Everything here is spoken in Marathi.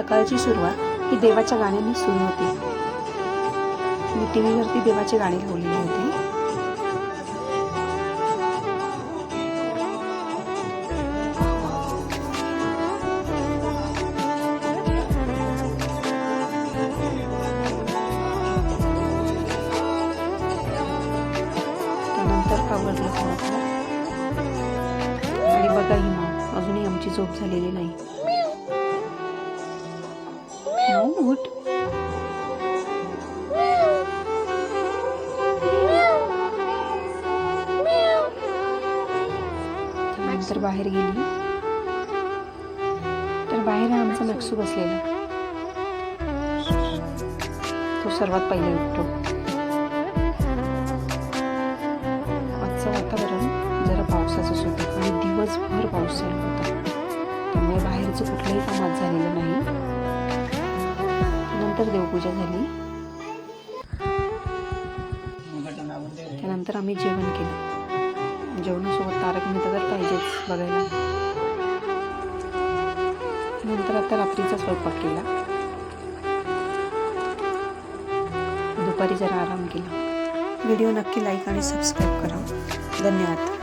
सकाळची सुरुवात ही देवाच्या गाण्याने सुरू होते. मी टी व्हीवरती देवाचे गाणे लावलेले होते. त्यानंतर आणि बघा ही मग अजूनही आमची झोप झालेली नाही. हो, उठ. त्यानंतर बाहेर गेली. तर बाहेर हा आमचा नक्षू बसलेला. तो सर्वात पहिले उठतो. आजचं वातावरण जरा पावसाचंच होतं आणि दिवसभर पाऊस चालू होता. त्यामुळे बाहेरचं कुठलंही काम आज झालेलं नाही. त्यानंतर देवपूजा झाली. त्यानंतर आम्ही जेवण केलं. जेवणासोबत तारक मेहता तर पाहिजेच बघायला. नंतर आता रात्रीचा स्वयंपाक केला. दुपारी जरा आराम केला. व्हिडिओ नक्की लाईक आणि सबस्क्राईब करा. धन्यवाद.